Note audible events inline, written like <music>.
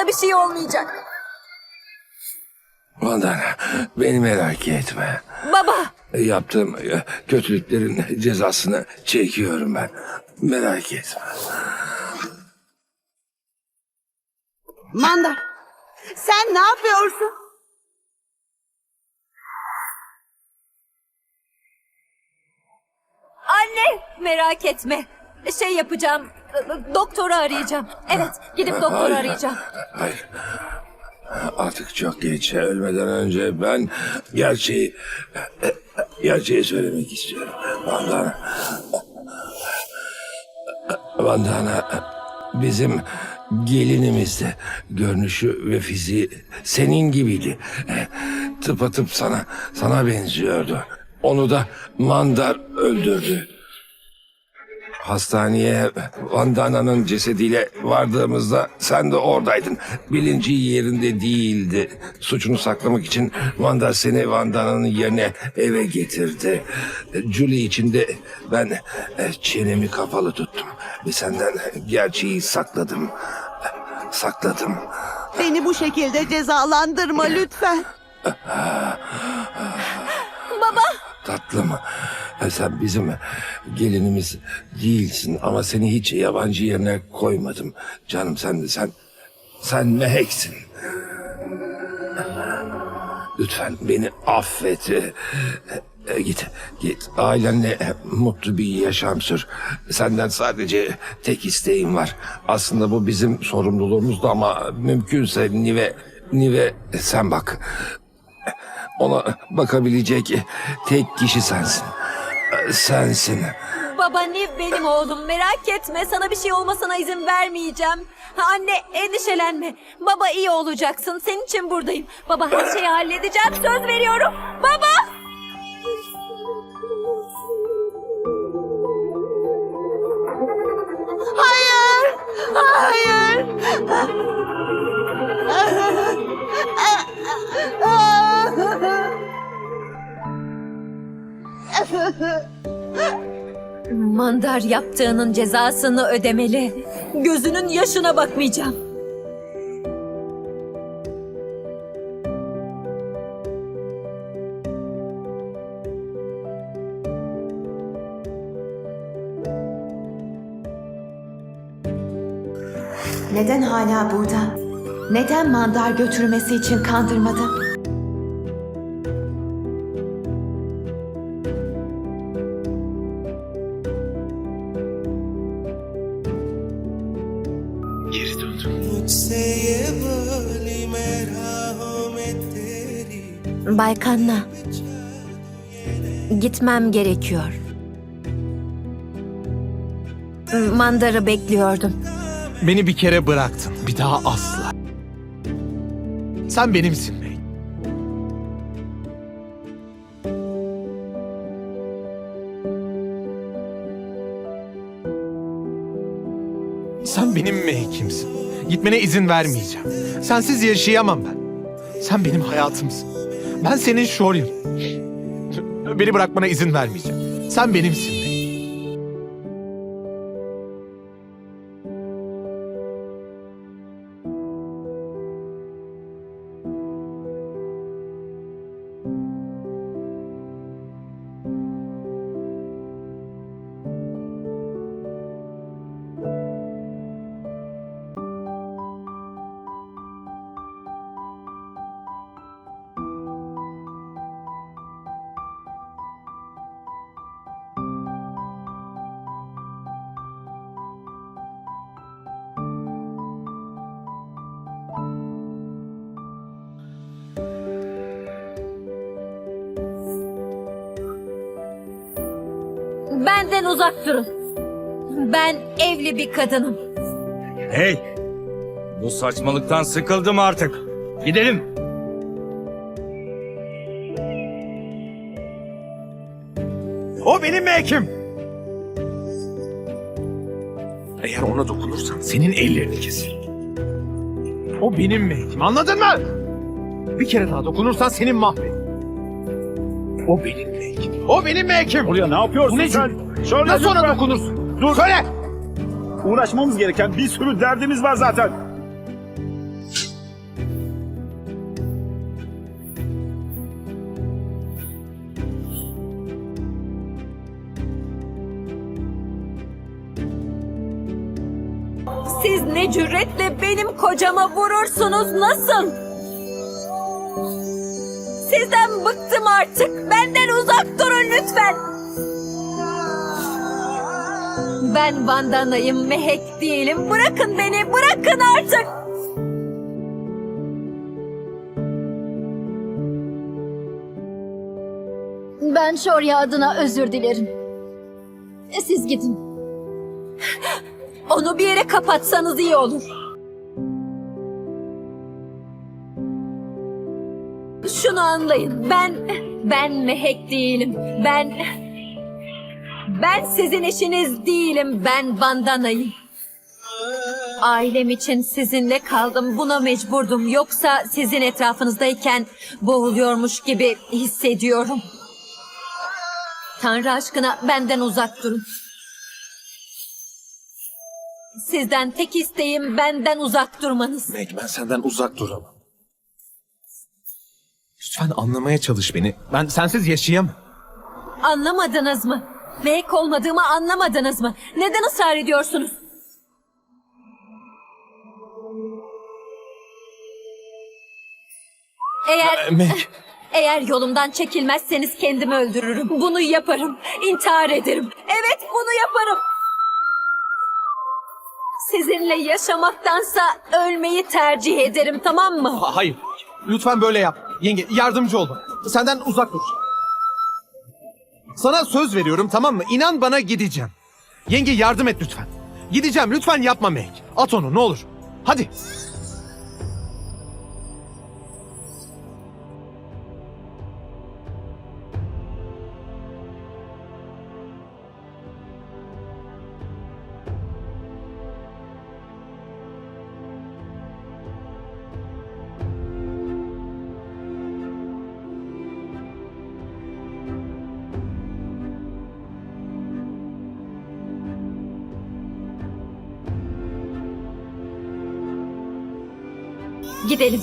Sana bir şey olmayacak. Vandana beni merak etme. Baba. Yaptığım e, kötülüklerin cezasını çekiyorum ben. Merak etme. Mandar, sen ne yapıyorsun? Anne merak etme. Şey yapacağım. Doktoru arayacağım. Evet gidip doktoru Hayır, arayacağım. Hayır. Artık çok geç. Ölmeden önce ben gerçeği gerçeği söylemek istiyorum. Vandana. Vandana bizim gelinimizdi. Görünüşü ve fiziği senin gibiydi. Tıpatıp sana sana benziyordu. Onu da Mandar öldürdü. Hastaneye Vandana'nın cesediyle vardığımızda sen de oradaydın. Bilinci yerinde değildi. Suçunu saklamak için Vanda seni Vandana'nın yerine eve getirdi. Julie için de ben e, çenemi kapalı tuttum. Ve senden gerçeği sakladım. Sakladım. Beni bu şekilde cezalandırma lütfen. <laughs> Tatlım sen bizim gelinimiz değilsin ama seni hiç yabancı yerine koymadım. Canım sen de sen sen meheksin. Lütfen beni affet. E, e, Git, git. Ailenle mutlu bir yaşam sür. Senden sadece tek isteğim var. Aslında bu bizim sorumluluğumuzdu ama mümkünse Nive, Nive sen bak. Ona bakabilecek tek kişi sensin. Sensin. Baba Niv benim oğlum merak etme sana bir şey olmasına izin vermeyeceğim. Anne endişelenme. Baba iyi olacaksın senin için buradayım. Baba her şeyi halledeceğim söz veriyorum. Baba! Hayır, hayır. Mandar yaptığının cezasını ödemeli. Gözünün yaşına bakmayacağım. Neden hala burada? Neden mandar götürmesi için kandırmadı? Bay Kanna. Gitmem gerekiyor. Mandar'ı bekliyordum. Beni bir kere bıraktın. Bir daha asla. Sen benimsin May. Sen benim May'imsin. Gitmene izin vermeyeceğim. Sensiz yaşayamam ben. Sen benim hayatımsın. Ben senin Shoryun. Beni bırakmana izin vermeyeceğim. Sen benimsin May. Benden uzak durun. Ben evli bir kadınım. Hey! Bu saçmalıktan sıkıldım artık. Gidelim. O benim mekim. Eğer ona dokunursan senin ellerini keserim. O benim meykim anladın mı? Bir kere daha dokunursan senin mahvet. O benim mekim. O benim mekim. Oraya ne yapıyorsun ne sen? Söyle Nasıl ona dokunursun? Dur. Söyle. Uğraşmamız gereken bir sürü derdimiz var zaten. Siz ne cüretle benim kocama vurursunuz nasıl? Sizden bıktım artık. Benden uzak durun lütfen. Ben Vandana'yım, Mehek değilim. Bırakın beni, bırakın artık. Ben Şorya adına özür dilerim. E, Siz gidin. Onu bir yere kapatsanız iyi olur. Şunu anlayın. Ben ben mehek değilim. Ben ben sizin eşiniz değilim. Ben bandanayım. Ailem için sizinle kaldım. Buna mecburdum. Yoksa sizin etrafınızdayken boğuluyormuş gibi hissediyorum. Tanrı aşkına benden uzak durun. Sizden tek isteğim benden uzak durmanız. Meg ben senden uzak duramam. Lütfen anlamaya çalış beni. Ben sensiz yaşayamam. Anlamadınız mı? Mehek olmadığımı anlamadınız mı? Neden ısrar ediyorsunuz? Eğer Meg. eğer yolumdan çekilmezseniz kendimi öldürürüm. Bunu yaparım. İntihar ederim. Evet bunu yaparım. Sizinle yaşamaktansa ölmeyi tercih ederim tamam mı? Ha- hayır. Lütfen böyle yap. Yenge yardımcı ol bana. Senden uzak dur. Sana söz veriyorum tamam mı? İnan bana gideceğim. Yenge yardım et lütfen. Gideceğim lütfen yapma Meg. At onu ne olur. Hadi. Gidelim.